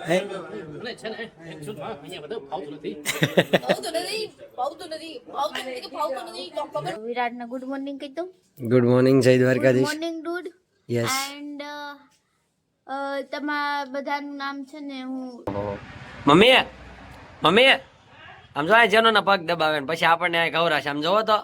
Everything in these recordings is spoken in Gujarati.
હે? અને છે ને એકચ્યુઅલમાં અહીંયા બધું ફાવતું નથી. ભાવતું નથી ભાવતું નથી ભાવતું નથી કે નથી વિરાટને ગુડ મોર્નિંગ કીધું ગુડ મોર્નિંગ જય Dwarkadhish. Morning dude yes and તમારા બધાનું નામ છે ને હું મમ્મી મમ્મી આમ જો આ જેનો ના પગ દબાવે ને પછી આપણને આ ખવડાવશે આમ જોવો તો.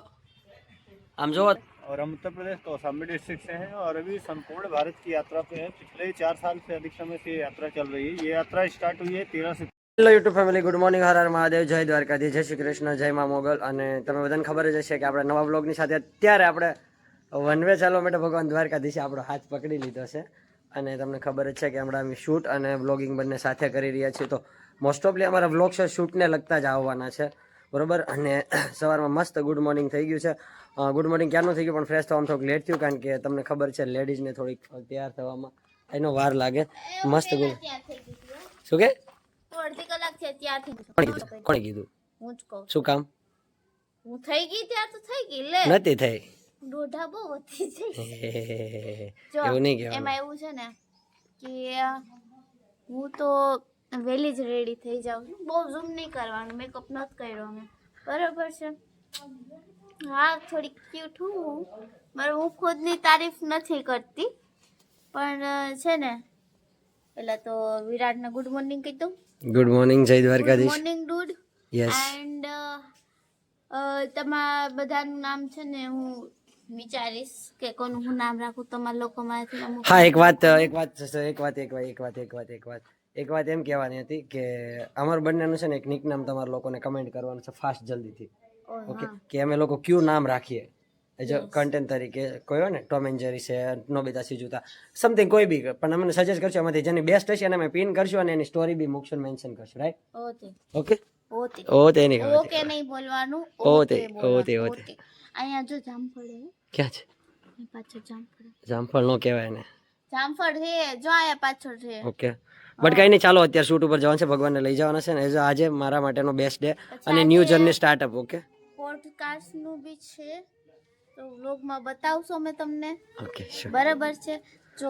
આમ જોવો और हम उत्तर प्रदेश कौशाम्बी डिस्ट्रिक्ट से हैं और अभी संपूर्ण भारत की यात्रा पे हैं पिछले चार साल से अधिक समय से ये यात्रा चल रही है ये यात्रा स्टार्ट हुई है तेरह से hello YouTube family good morning હર હર મહાદેવ જય દ્વારકાધીશ જય શ્રી કૃષ્ણ જય મા મોગલ અને તમે બધાને ખબર જ હશે કે આપણે નવા બ્લોગની સાથે અત્યારે આપણે વન વે ચાલવા માટે ભગવાન દ્વારકાધીશે આપણો હાથ પકડી લીધો છે અને તમને ખબર જ છે કે હમણાં અમે શૂટ અને બ્લોગિંગ બંને સાથે કરી રહ્યા છીએ તો મોસ્ટ ઓફલી અમારા બ્લોગ છે શૂટને લગતા જ આવવાના છે બરોબર અને સવારમાં મસ્ત ગુડ મોર્નિંગ થઈ ગયું છે ગુડ મોર્નિંગ ક્યારનું થઈ ગયું? પણ ફ્રેશ થવામાં થોડુંક લેટ થયું કારણ કે તમને ખબર છે લેડીઝને થોડીક તૈયાર થવામાં એનો વાર લાગે. મસ્ત ગુડ ત્યાં. શું કે? અડધી કલાક છે ત્યારથી કોણે કીધું? કોણે કીધું? હું જ કહું. શું કામ? હું થઈ ગઈ ત્યાર તો થઈ ગઈ લે. નથી થઈ. દોઢા બહુ વધી છે. એવું નહીં કહેવાય એમાં એવું છે ને કે હું તો વહેલી જ રેડી થઈ જાઉં છું. બહુ ઝૂમ નહીં કરવાનું. મેકઅપ નથી કર્યો મેં. બરાબર છે. હા થોડી ક્યુટ હું. મારું હું ખુદની તારીફ નથી કરતી. પણ છે ને પેલા તો વિરાટને ગુડ મોર્નિંગ કીધું ગુડ મોર્નિંગ જય Dwarkadhish. Morning dude yes and તમારા બધાનું નામ છે ને હું વિચારીશ કે કોનું હું નામ રાખું તમારા લોકોમાંથી હા એક વાત એક વાત એક વાત એક વાત એક વાત એક વાત એક વાત. એક વાત એમ કહેવાની હતી કે અમારું બંનેનું છે ને એક નિક નામ તમારા લોકોને કમેન્ટ કરવાનું છે ફાસ્ટ જલ્દીથી. ઓકે કે અમે લોકો કયું નામ રાખીએ? એઝ અ કન્ટેન્ટ તરીકે કયો ને? ટોમ એન્ડ જેરી છે નોબિતા સિજુતા સમથિંગ કોઈ બી. પણ અમને સજેસ્ટ કરશો એમાંથી જેની બેસ્ટ હશે એને અમે પિન કરશું અને એની સ્ટોરી બી મૂકશું મેન્શન કરશું રાઈટ ઓકે. ઓકે? ઓતે નહીં ઓકે નહીં બોલવાનું ઓતે, ઓતે, ઓતે. અહીંયા જો જામફળ ક્યાં છે? પાછળ જામફળ જામફળ નો કહેવાય ને જામફળ છે જો આયા પાછળ છે. ઓકે. બટ કઈ નહીં ચાલો અત્યારે શૂટ ઉપર જવાનું છે ભગવાનને લઈ જવાના છે ને. એઝ આજે મારા માટેનો બેસ્ટ ડે અને ન્યૂ જર્ની સ્ટાર્ટઅપ ઓકે? પોડકાસ્ટનું બી છે. તો વ્લોગમાં બતાવશો મેં તમને. ઓકે બરાબર છે. જો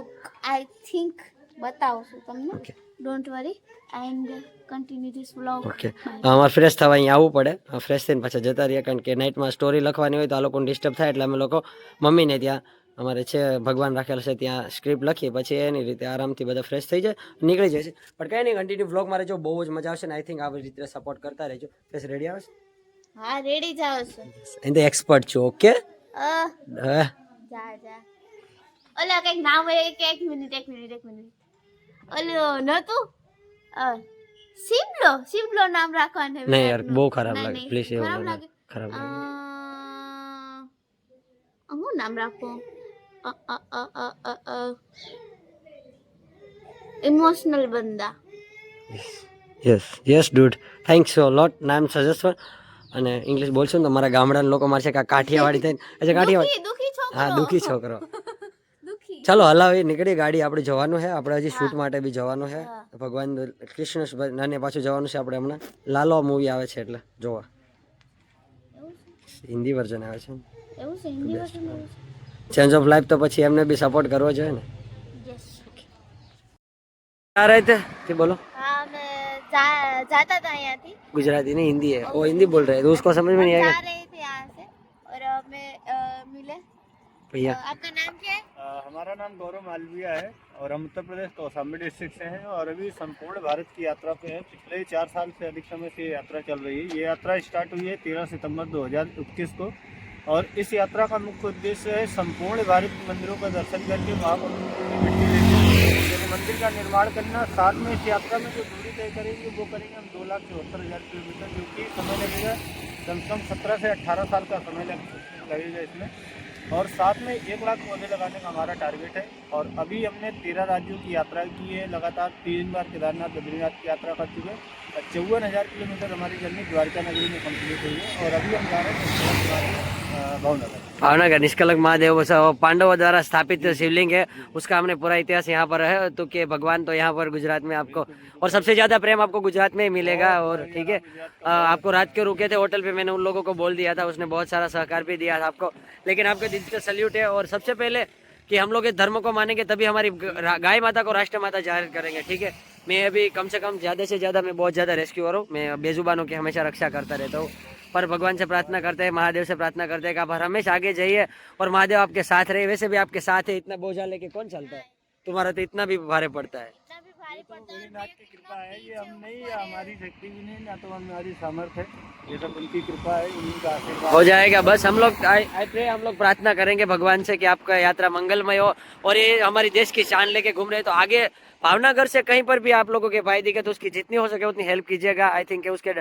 આઈ થિંક બતાવશું તમને. Don't worry and continue this vlog okay અમારે ફ્રેશ થવા અહીંયા આવવું પડે. ફ્રેશ થઈને પાછા જતા રહીએ કારણ કે નાઇટમાં સ્ટોરી લખવાની હોય તો આ લોકોને ડિસ્ટર્બ થાય એટલે અમે લોકો મમ્મીને ત્યાં અમારે છે ભગવાન રાખેલ છે ત્યાં સ્ક્રિપ્ટ લખીએ પછી એની રીતે આરામથી બધા ફ્રેશ થઈ જાય નીકળી જાય છે. પણ કંઈ નહીં કન્ટિન્યુ વ્લોગ મારે જો બહુ જ મજા આવશે ને આઈ થિંક આવી રીતે સપોર્ટ કરતા રહેજો. ફ્રેશ રેડી આવે હા રેડી જાવ છો. છે એ તો એક્સપર્ટ છું ઓકે અ, હા જા જા. ઓલા કંઈક નામ હોય કે એક મિનિટ એક મિનિટ એક મિનિટ. ઓલું નતું અ, સિમલો સિમલો નામ રાખવાનું છે નહીં યાર વિરાટનું. બહુ ખરાબ નહીં, લાગે નહીં. પ્લીઝ એવું ખરાબ ના લાગે. ખરાબ અ, લાગે. હું નામ રાખું? ઇમોશનલ બંદા. Yes yes dude thanks so lot નામ સજેસ્ટ અને ઇંગ્લિશ બોલશું ને તો મારા ગામડાના લોકો મારશે કે કાઠિયાવાડી થઈને અચ્છા કાઠિયાવાડી. હા દુઃખી છોકરો. ચાલો હલાવી નીકળી ગાડી આપણે જવાનું છે. આપણે હજી શૂટ માટે બી જવાનું છે. ભગવાન કૃષ્ણ નાને પાછું જવાનું છે આપણે હમણાં. લાલો મૂવી આવે છે એટલે જોવા. હિન્દી વર્ઝન આવે છે ચેન્જ ઓફ લાઈફ તો પછી એમને બી સપોર્ટ કરવો જોઈએ ને. આ રીતે બોલો. जा, जाता था यहाँ थी। गुजराती नहीं हिंदी है। वो हिंदी बोल रहे हैं तो उसको समझ में नहीं जा रहे थे यहाँ से और मिले। भैया। आपका नाम क्या है? अ, हमारा नाम गौरव मालविया है और हम उत्तर प्रदेश कौशाम्बी डिस्ट्रिक्ट से हैं और अभी संपूर्ण भारत की यात्रा पे हैं। पिछले चार साल से अधिक समय से ये यात्रा चल रही है। ये यात्रा स्टार्ट हुई है तेरह सितंबर 2021 को और इस यात्रा का मुख्य उद्देश्य है संपूर्ण भारत के मंदिरों का दर्शन करके महाप्रभु मंदिर का निर्माण करना, साथ में इस यात्रा में जो दूरी तय करेंगे, वो करेंगे हम दो लाख चौहत्तर हज़ार किलोमीटर, जो कि समय लगेगा। कम से कम सत्रह से अट्ठारह साल का समय लग, लगेगा इसमें। और साथ में एक लाख पौधे लगाने का हमारा टारगेट है। और अभी हमने तेरह राज्यों की यात्रा की है। लगातार तीन बार केदारनाथ, बद्रीनाथ की यात्रा कर चुके हैं। चौवन हज़ार किलोमीटर हमारी जर्नी द्वारका नगरी में कंप्लीट हुई है। और अभी हम जा रहे हैं भावनगर। भावनगर निष्कलक महादेव पांडवों द्वारा स्थापित शिवलिंग है, उसका हमने पूरा इतिहास यहाँ पर है तो कि भगवान तो यहाँ पर गुजरात में आपको, और सबसे ज़्यादा प्रेम आपको गुजरात में ही मिलेगा, और ठीक है आपको रात के रुके थे होटल पे, मैंने उन लोगों को बोल दिया था, उसने बहुत सारा सहकार भी दिया था आपको, लेकिन आपके दिल से सल्यूट है, और सबसे पहले कि हम लोग इस धर्म को मानेंगे, तभी हमारी गाय माता को राष्ट्र माता ज़ाहिर करेंगे, ठीक है, मैं अभी कम से कम ज़्यादा से ज़्यादा, मैं बहुत ज़्यादा रेस्क्यूअर हूँ, मैं बेजुबानों की हमेशा रक्षा करता रहता हूँ। पर भगवान से प्रार्थना करते हैं महादेव से प्रार्थना करते हैं कि आप हमेशा आगे जाइए और महादेव आपके साथ रहे। वैसे भी आपके साथ है इतना बोझा लेके कौन चलता है? तुम्हारा तो इतना भी भारे पड़ता है। इतना भी भारी पड़ता है भोलेनाथ की कृपा है ये हम नहीं हमारी शक्ति भी नहीं ना तो हमारी सामर्थ्य है। ये सब उनकी कृपा है उन्हीं का आशीर्वाद। हो जाएगा बस हम लोग आई आई प्रे हम लोग प्रार्थना करेंगे भगवान से कि आपका यात्रा मंगलमय हो और ये हमारी देश की शान लेके घूम रहे हैं। तो आगे भावनगर से कहीं पर भी आप लोगों के भाई दिखे तो उसकी जितनी हो सके उतनी हेल्प कीजिएगा। आई थिंक उसके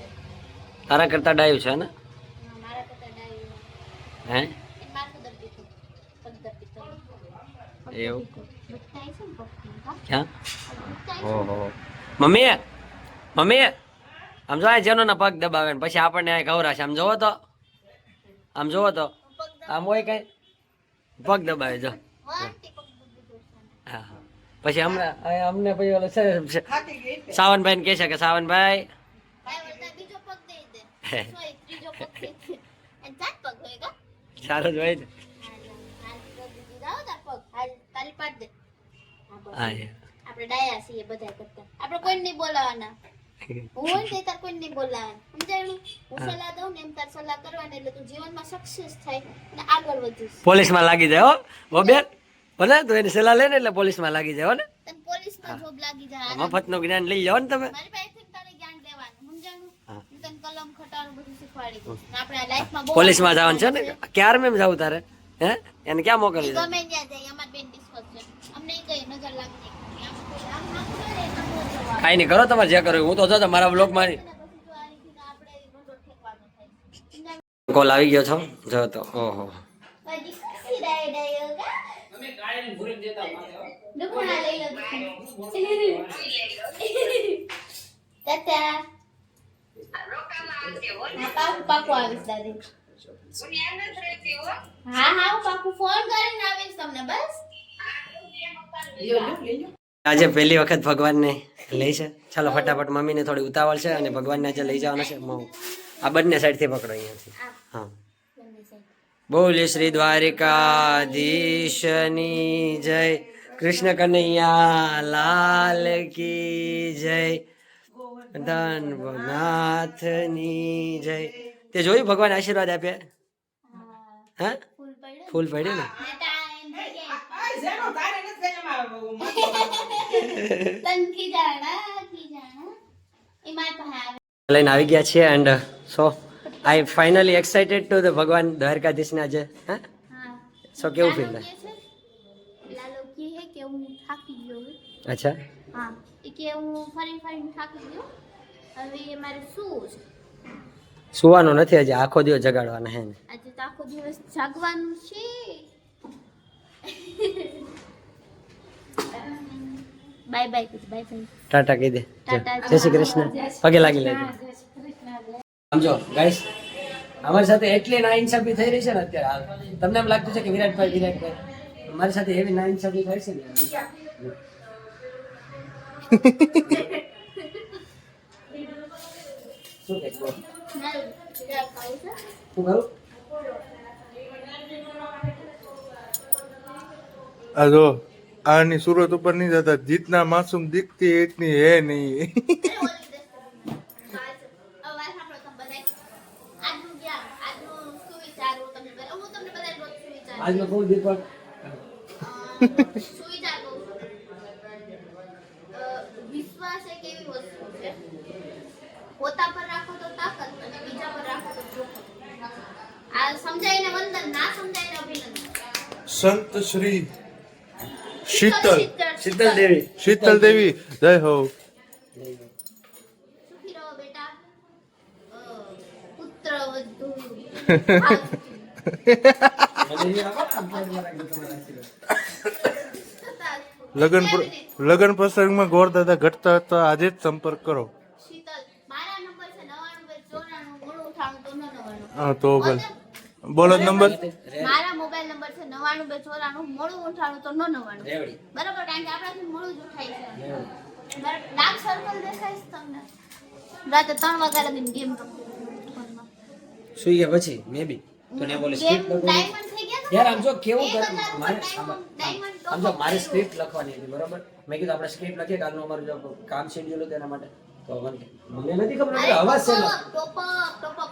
તારા કરતા ડાયું છે ને? હા, એવું? ક્યાં? ઓહો. મમ્મી મમ્મી આમ જો જેનો ના પગ દબાવે ને પછી આપણને આ ખવડાવશે આમ જોવો તો. આમ જોવો તો. આમ હોય કઈ? પગ દબાવે જો. હા. પછી હમણાં અમને પછી ઓલો. સાવનભાઈ ને કહે છે કે સાવનભાઈ કાંઈ વળતા બીજો પગ દઈ દે સોય ત્રીજો પગ દઈ દે અને ચાર પગ હોય કા સારું જ હોય ને તારી પાડ દે હા, બસ. હા એ. આપણે ડાયા છીએ બધા કરતા આપણે કોઈને નહીં બોલાવાના હું તે તાર કોઈને નહીં બોલાવાના સમજાયું હું સલાહ દઉં ને એમ તાર સલાહ કરવાની એટલે તું જીવનમાં સક્સેસ થાય અને આગળ વધીશ પોલીસમાં લાગી જાય હો બોબેન ભલે તું એની સલાહ લે ને એટલે પોલીસમાં લાગી જાય ને પોલીસમાં જોબ લાગી જાય મફતનું જ્ઞાન લઈ જાઓ ને તમે મારી પાસેથી તારે જ્ઞાન લેવાનું સમજાયું હા. હું તને કલમ ખટાનું બધું શીખવાડી દઉં ને આપણે લાઈફમાં બહુ પોલીસમાં જવાનું છે ને? ક્યારે મેમ જવું તારે? હે? એને ક્યાં મોકલી કઈ નહીં કરો તમારે જે કરો. હું તો જો મારા ફેંકવાનું થાય. કોલ આવી ગયો છો? જો તો ઓહો. બધી આજે પહેલી વખત ભગવાનને લઈ છે. ચાલો ફટાફટ મમ્મીને થોડી ઉતાવળ છે અને ભગવાનને આજે લઈ જવાના છે. મઉ. આ બંને સાઈડથી પકડો અહીંયાથી હા. બોલે શ્રી દ્વારિકાધીશની જય. કૃષ્ણ કનૈયા લાલ કી જય. ધનનાથની જય. તે જોયું? ભગવાન આશીર્વાદ આપ્યા હા. ફૂલ પડ્યું ને? લઈને આવી ગયા છીએ and so I finally excited to the ભગવાન દ્વારકાધીશને આજે હા? સો કેવું ફીલ થાય? કહે છે? લાલો કહે છે કે હું થાકી ગયો છું. અચ્છા. હા. કે હું ફરી ફરીને થાકી ગયો. હવે મારે શું છે. સુવાનું નથી હજી આખો દિવસ જગાડવાના હે ને. આજે તો આખો દિવસ જાગવાનું છે. બાય બાય કીધું બાય બાય. ટાટા કહી દે. જય શ્રી કૃષ્ણ. પગે લાગી લેજો સમજો ગાઈસ અમારી સાથે એટલી ના ઇન્સાફી થઈ રહી છે ને અત્યારે તમને એમ લાગતું છે કે વિરાટભાઈ વિરાટભાઈ. મારી સાથે એવી ના ઇન્સાફી થાય છે ને. આ જો આની સુરત ઉપર નહીં જતા જીતના માસૂમ દીકતી એટલી હે નહીં આજનો ઓલી દે. વાત છે. હવે વાત સાંભળો તમે બધાય. આજનું જ્ઞાન, આજનું સુવિચાર હું તમને બધા- હું તમને બધાય રોજ સુવિચાર આજનો બહુ દીપક અ, સુવિચાર કહું છું. અ, વિશ્વાસ એક એવી વસ્તુ છે પોતા પર રાખો તો તાકાત અને બીજા પર રાખો તો જોખમ. આ સમજાઈને વંદન ના સમજાઈને અભિનંદન. સંત શ્રી શીતલ શીતલ. દેવી. શીતલ દેવી જય હો. લગન પ્ર- લગન પ્રસંગમાં ગોર દાદા ઘટતા હતા આજે જ સંપર્ક કરો શીતલ મારા નંબર છે નવાણું બે ચોરાણું મોડું ઉઠાણું તો ન નવાણું હા તો બોલ. બોલો નંબર. મારા મોબાઈલ નંબર છે નવાણું બે ચોરાણું મોડું ઉઠાણું તો ન નવાણું બરાબર કારણ કે આપણાથી મોડું જ ઉઠાય છે. ડાર્ક સર્કલ દેખાય છે તમને? રાતે ત્રણ વાગ્યા લગીને ગેમ સુઈ ગયા પછી? મે બી. તો ને બોલે સ્ક્રિપ્ટ લખવાની ડાયમંડ થઈ ગયા યાર આમ જો કેવું કર મારે આમ જો મારે સ્ક્રિપ્ટ લખવાની હતી બરોબર? મેં કીધું આપણે સ્ક્રિપ્ટ લખીએ કાલનું અમારું જો કામ શેડ્યુલ હતું એના માટે. તો મને નથી ખબર અવાજ છે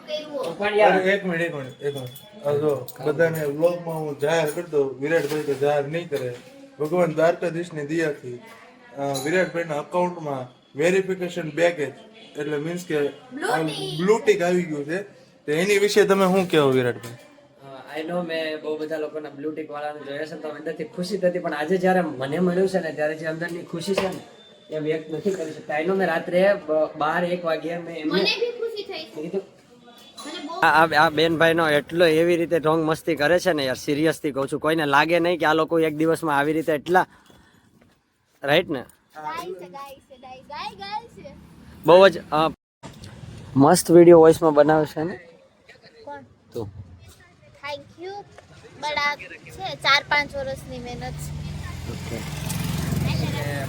એક મિનિટ એક મિનિટ એક મિનિટ. આ જો બધાને વ્લોગમાં હું જાહેર કરી દઉં વિરાટભાઈ તો જાહેર નહીં કરે. ભગવાન દ્વારકાધીશની દયાથી વિરાટભાઈના અકાઉન્ટમાં વેરિફિકેશન બેકેજ એટલે મીન્સ કે બ્લુ ટિક. આવી ગયું છે. તો એની વિશે તમે શું કહેવો વિરાટભાઈ આઈ નો મેં બહુ બધા લોકોના બ્લુટીક વાળાને જોયા છે તો અંદરથી ખુશી થતી પણ આજે જ્યારે મને મળ્યું છે ને ત્યારે જે અંદરની ખુશી છે ને એ વ્યક્ત નથી કરી શકતા. આઈ નો મેં રાત્રે બાર એક વાગ્યા મેં એમને મને બી ખુશી થઈ. કીધું આ આ- બેનભાઈનો એટલો એવી રીતે ઢોંગ મસ્તી કરે છે ને યાર સિરિયસથી કહું છું કોઈને લાગે નહીં કે આ લોકો એક દિવસમાં આવી રીતે એટલા રાઈટ ને? બહુ જ મસ્ત વીડિયો વોઇસમાં બનાવે છે ને? તું. થેન્ક યુ બટ આ છે ચાર પાંચ વર્ષની મહેનત. છે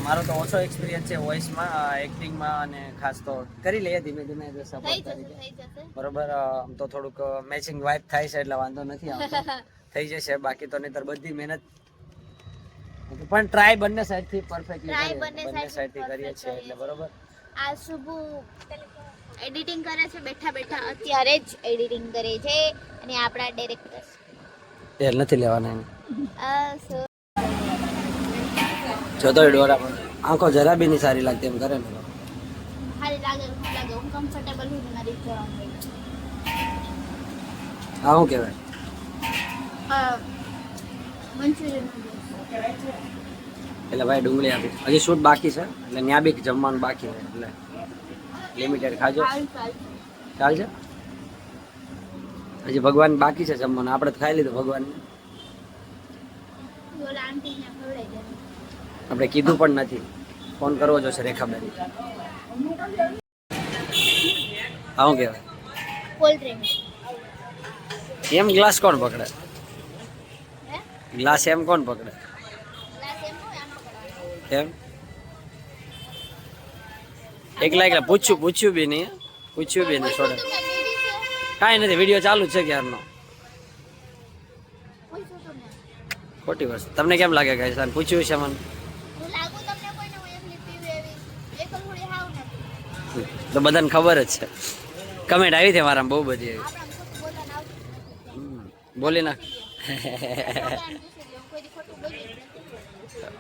મારો તો ઓછો એક્સપિરિયન્સ છે વોઇસમાં એક્ટિંગમાં અને ખાસ તો કરી લઈએ ધીમે ધીમે સપોર્ટ જશે બરોબર આમ તો થોડુંક મેચિંગ વાઇફ થાય છે એટલે વાંધો નથી આવતો. થઈ જશે બાકી તો નહીતર બધી મહેનત. પણ ટ્રાય બંને સાઈડથી પરફેક્ટલી બંને સાઈડથી કરીએ છીએ એટલે બરોબર. આ શુભુ એડિટિંગ કરે છે બેઠા બેઠા અત્યારે જ એડિટિંગ કરે છે અને આપણા ડિરેક્ટર એ નથી લેવાના એને. જોતો હોય ડોરા પણ. આંખો જરા બી નહીં સારી લાગતી એમ કરે ને. હા શું કહેવાય? એટલે ભાઈ ડુંગળી આપી. હજી શૂટ બાકી છે. એટલે ત્યાં બી જમવાનું બાકી છે. એટલે લિમિટેડ ખાજો. ચાલ છે હજી ભગવાન બાકી છે જમવાનું. આપણે તો ખાઈ લીધું ભગવાન ઓલા આંટીને ખવડાવી દે આપણે કીધું પણ નથી. ફોન કરવો જોશે રેખાબેન શું કહેવાય? એમ ગ્લાસ કોણ પકડે? ગ્લાસ એમ કોણ પકડે? એમ એકલા એકલા પૂછ્યું પૂછ્યું બી નહીં. પૂછ્યું બી નહીં છોડે. કાંઈ નથી વીડિયો ચાલુ જ છે ક્યારનો. ખોટી વસ્તુ. તમને કેમ લાગે ગાય પૂછ્યું છે મને? તો બધાને ખબર જ છે. કમેન્ટ આવી છે મારામાં બહુ બધી આવી બોલી નથી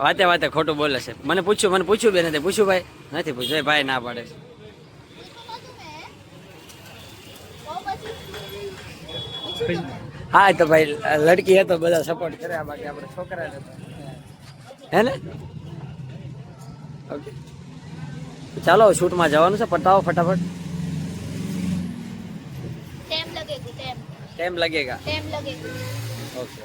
વાતે વાતે ખોટું બોલે છે. મને પૂછ્યું મને પૂછ્યું બે નથી પૂછ્યું ભાઈ? નથી પૂછ્યું. ભાઈ ના પાડે છે. હા તો ભાઈ, લડકી હે તો બધા સપોર્ટ કર્યા, બાકી આપણે છોકરા હે ને? ઓકે ચાલો શૂટમાં જવાનું છે. પટાવો ફટાફટ. ટાઈમ લગેગા ટાઈમ લગેગા. ટાઈમ લગેગા. ઓકે.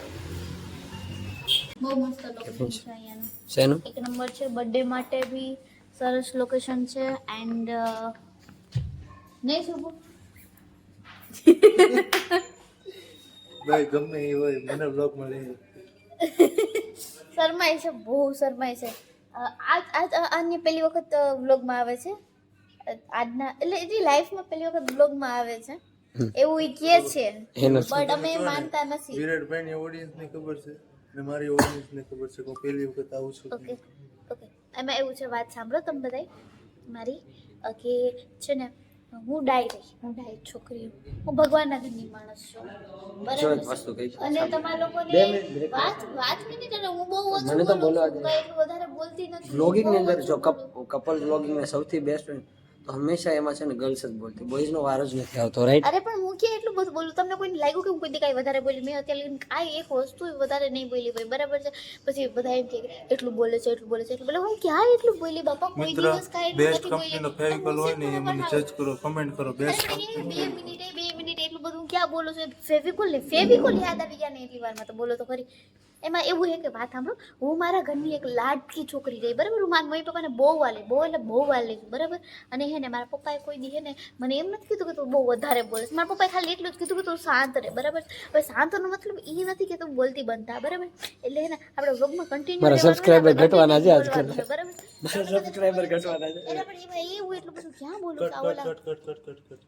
બહુ મસ્ત લોકેશન છે અહીંયાનું. શેનું? એક નંબર છે બર્થડે માટે બી સરસ લોકેશન છે એન્ડ નહીં સુબુ ભાઈ ગમે એ હોય મને બ્લોગ મળે શર્માય છે બહુ શરમાય છે. અ, આજ આજ આની પહેલી વખત વ્લોગમાં આવે છે. આજના એટલે એની લાઈફમાં પહેલી વખત વ્લોગમાં આવે છે. એવું ઈ કહે છે. બટ અમે માનતા નથી. વિરાટભાઈની ઓડિયન્સને ખબર છે? ને મારી ઓડિયન્સને ખબર છે કે હું પહેલી વખત આવું છું ઓકે ઓકે એમાં એવું છે વાત સાંભળો તમે બધાય. મારી કે છે ને હું ડાઈ રહી હું ડાઈ છોકરી. હું. ભગવાનના ઘરની માણસ છું. બરાબર અને તમારા લોકોને વાત વાત મિનિટ એટલે હું બહુ ઓછું મને તો બોલવા દે. વધારે બોલતી નથી. બ્લોગિંગની અંદર જો કપલ બ્લોગિંગ ને સૌથી બેસ્ટ તો હંમેશા એમાં છે ને ગર્લ્સ જ બોલતી. બોયઝ નો વારો જ નથી આવતો રાઈટ અરે પણ હું કે એટલું બધું બોલું? તમને કોઈને લાગ્યું કે હું કોઈ દી કાંઈ વધારે બોલી? મેં અત્યારે આ એક વસ્તુ વધારે નહીં બોલી ભાઈ બરાબર છે? પછી બધા એમ કે એટલું બોલે છે એટલું બોલે છે એટલું બોલે. હું ક્યાં એટલું બોલી? બાપા કોઈ દિવસ કાંઈ બેસ્ટ કંપનીનો ફેવિકોલ હોય ને મને જજ કરો કમેન્ટ કરો બેસ્ટ કંપની બે મિનિટે બે મિનિટે એટલું બધું ક્યાં ક્યાં બોલું છું? ફેવિકોલ ને ફેવિકોલ યાદ આવી ગયા ને એટલી વારમાં તો બોલો તો ખરી. એમાં એવું છે કે વાત સાંભળો હું મારા ઘરની એક લાડકી છોકરી રહી બરાબર? હું મારા મમ્મી પપ્પાને બહુ વાલે બહુ એટલે બહુ વાલે છું બરાબર? અને હે ને મારા પપ્પાએ કોઈ દી હે ને મને એમ નથી કીધું કે તું બહુ વધારે બોલે મારા પપ્પાએ ખાલી એટલું જ કીધું કે તું શાંત રહે બરાબર? હવે શાંતનો મતલબ એ નથી કે તું બોલતી બનતા બરાબર? એટલે હે ને આપણે વ્લોગમાં કન્ટિન્યુ મારા subscriber ઘટવાના છે આજકાલ. બરાબર? મારા સબસ્ક્રાઇબર ઘટવાના છે. એટલે પણ એમાં એવું એટલું બધું ક્યાં બોલું ઓલા કટ કટ કટ કટ.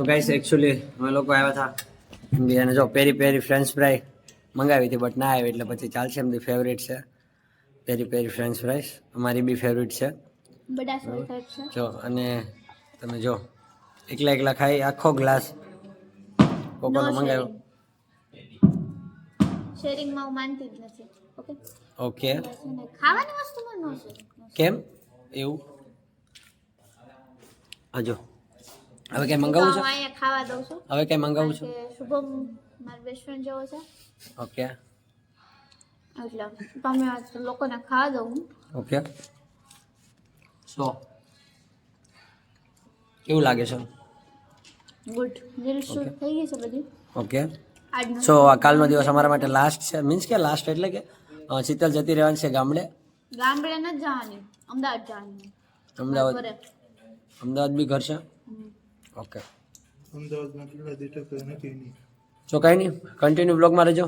તો ગાઈસ એકચ્યુઅલી અમે લોકો આવ્યા હતા. અને જો પેરી પેરી ફ્રેન્ચ ફ્રાય મંગાવી હતી બટ ના આવી એટલે પછી ચાલશે એમની ફેવરેટ છે. પેરી પેરી ફ્રેન્ચ ફ્રાઈસ અમારી બી ફેવરેટ છે. જો અને તમે જો એકલા એકલા ખાઈ આખો ગ્લાસ કોકોનો મંગાવ્યો. શેરિંગમાં હું માનતી જ નથી. ઓકે ઓકે ખાવાની વસ્તુમાં નો છે કેમ? એવું? હજો હવે કઈ મંગાવું છું? અહીંયા ખાવા દઉં છું? હવે કઈ મંગાવું છું? શુભમ મારો બેસ્ટ ફ્રેન્ડ જેવો છે. ઓકે. એટલે તમે લોકોને ખાવા દઉં ઓકે. સો કેવું લાગે છે? ગુડ દિલ શું થઈ ગઈ છે બધી. ઓકે. સો આ કાલનો દિવસ અમારા માટે લાસ્ટ છે. મીન્સ કે લાસ્ટ એટલે કે શીતલ જતી રહેવાની છે ગામડે. ગામડે ન જવાની. અમદાવાદ જવાની. અમદાવાદ. અમદાવાદ બી ઘર છે? ઓકે. અમદાવાદમાં કેટલા દીઠક તો નથી નહીં. સો કાંઈ નહીં કન્ટિન્યુ બ્લોગમાં રહેજો.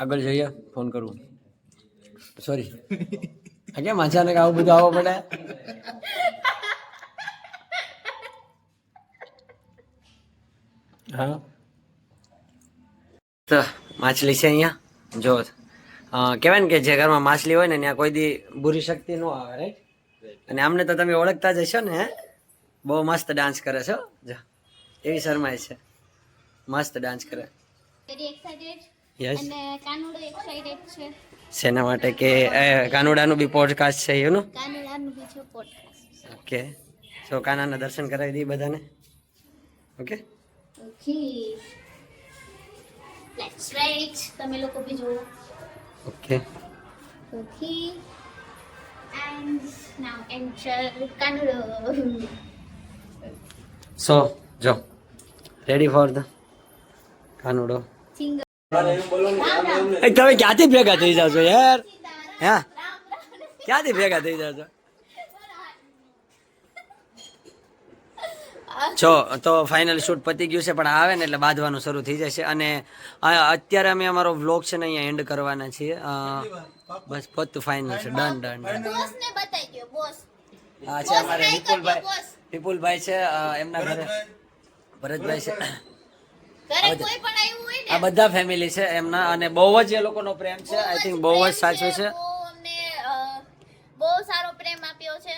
આગળ જઈએ ફોન કરું. સોરી આ કેમ અચાનક આવું બધું આવવું પડે? હા. તો માછલી છે અહીંયા. જો કહેવાય ને કે જે ઘરમાં માછલી હોય ને ત્યાં કોઈ દી બુરી શક્તિ ન આવે રાઈટ અને આમને તો તમે ઓળખતા જ હશો ને બહુ મસ્ત ડાન્સ કરે છે. જો. એવી શરમાય છે. મસ્ત ડાન્સ કરે. યસ શેના માટે કે કાનુડાનું બી પોડકાસ્ટ છે પોડકાસ્ટ ઓકે. સો કાનાના દર્શન કરાવી દઈએ બધાને? ઓકે? તમે લોકો બી જોવો okay. Okay. And now enter Kanudo. So જો. રેડી ફોર ધ કાનુડો તમે ક્યાંથી ભેગા થઈ જાવ છો યાર? હા? ક્યાંથી ભેગા થઈ જાવ છો જો તો ફાઇનલ શૂટ પતી ગયું છે પણ આવે ને એટલે બાંધવાનું શરૂ થઈ જશે અને અત્યારે અમે અમારો વ્લોગ છે ને અહીંયા એન્ડ કરવાના છીએ. બસ પતું ફાઇનલ છે. ડન ડન આ છે અમારે વિપુલભાઈ. વિપુલભાઈ છે એમના ઘરે. ભરતભાઈ છે. ઘરે કોઈ પણ આવ્યું હોય ને? આ બધા ફેમિલી છે એમના અને બહુ જ એ લોકોનો પ્રેમ છે. આઈ થિંક બહુ જ સાચો છે. બહુ અમને અ, બહુ સારો પ્રેમ આપ્યો છે.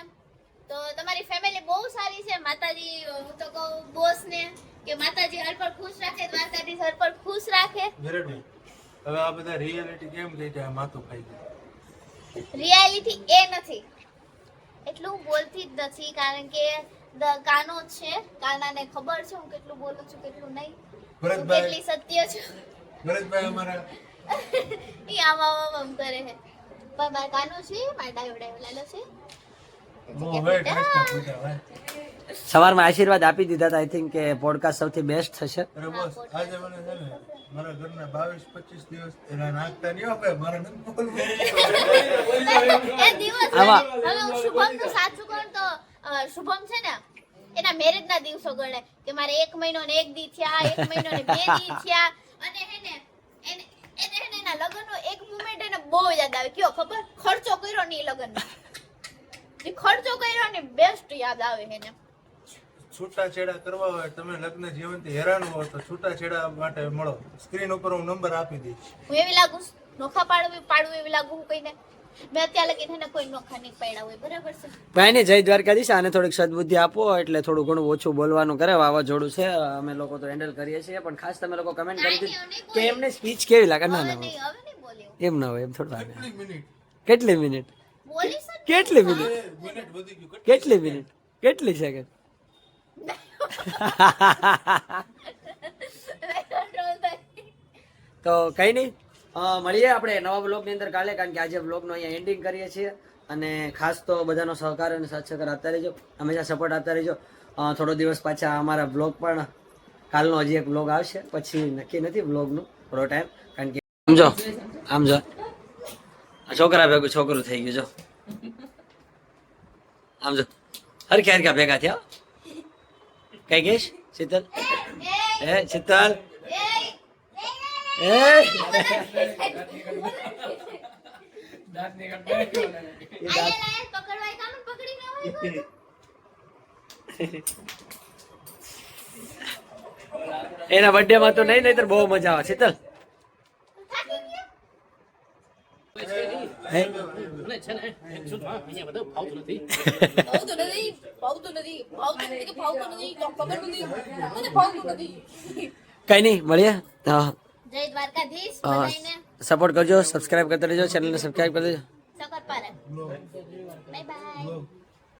તો તમારી ફેમિલી બહુ સારી છે. માતાજી હું તો કહું બોસ ને કે માતાજી હર પર ખુશ રાખે દ્વારકાધીશ હર પર ખુશ રાખે. હવે આ બધા રિયાલિટી કેમ થઈ જાય? માથું ખાઈ જાય. રિયાલિટી એ નથી. એટલું હું બોલતી જ નથી કારણ કે કાનો છે. કાનાને ખબર છે હું કેટલું બોલું છું કેટલું નહીં. ભરતભાઈ. કેટલી સત્ય છું. ભરતભાઈ અમારા. ઈ આમ આમ કરે છે. પણ મારા કાનો છે મારા ડાયો લાલો છે. સવારમાં આશીર્વાદ આપી દીધા હતા આઈ થિંક કે પોડકાસ્ટ સૌથી બેસ્ટ થશે. આજે મને છે ને મારા ઘરના બાવીસ પચીસ દિવસ એના નાખતા નહીં હો મારા આવા- હવે હું શુભમનું સાચું કહું તો અ, શુભમ છે ને એના મેરેજ ના દિવસો ગણે. કે મારે એક મહિનો ને એક દી થયા એક મહિનો ને બે દી થયા. અને હે ને એને એને હે ને એના લગ્નનો એક મોમેન્ટ એને બહુ યાદ આવે. કયો ખબર? ખર્ચો કર્યો નહીં લગ્ન જે ખર્ચો કર્યો ને બેસ્ટ યાદ આવે એને છૂટાછેડા કરવા હોય તમે લગ્ન જીવનથી હેરાન હો તો છૂટાછેડા માટે મળો. સ્ક્રીન ઉપર હું નંબર આપી દઈશ. હું એવી લાગુ નોખા પાડવું પાડવું એવી લાગુ હું કઈને? મેં અત્યાર લગી થઈને કોઈ નોખા નહીં પાડ્યા હોય બરાબર છે? ભાઈ ને જય દ્વારકાધીશ આને થોડીક સદબુદ્ધિ આપો એટલે થોડું ઘણું ઓછું બોલવાનું કરે વાવાઝોડું છે અમે લોકો તો હેન્ડલ કરીએ છીએ પણ ખાસ તમે લોકો કમેન્ટ કરી દીધું કે એમને સ્પીચ કેવી લાગે? ના ના એમ ના હોય એમ થોડું કેટલી મિનિટ કેટલી મિનિટ કેટલી મિનિટ મિનિટ વધી ગયું. કેટલી મિનિટ કેટલી સેકન્ડ તો કંઈ નહીં. મળીએ આપણે નવા બ્લોગની અંદર કાલે કારણ કે આજે બ્લોગનો અહીંયા એન્ડિંગ કરીએ છીએ. અને ખાસ તો બધાનો સહકાર અને સાથ સહકાર આપતા રહેજો. હંમેશા સપોર્ટ આપતા રહેજો. થોડો દિવસ પાછા અમારા બ્લોગ પણ કાલનો હજી એક બ્લોગ આવશે. પછી નક્કી નથી બ્લોગનું થોડો ટાઈમ કારણ કે સમજો આમ જો. છોકરા ભેગું છોકરું થઈ ગયું જો. આમ જો. હરખ્યા હરખ્યા ભેગા થયા કઈ ગઈશ શીતલ? હે શીતલ એ પકડવાય કામ પકડી ના હોય એના બર્થડે માં તો નહીં નહીં બહુ મજા આવે શીતલ છે નથી કઈ નહીં, મળીએ. જય દ્વારકાધીશ હા. બધાને સપોર્ટ કરજો સબસ્ક્રાઇબ કરતા રહેજો ચેનલને સબસ્ક્રાઇબ કરી દેજો. પારે બાય બાય.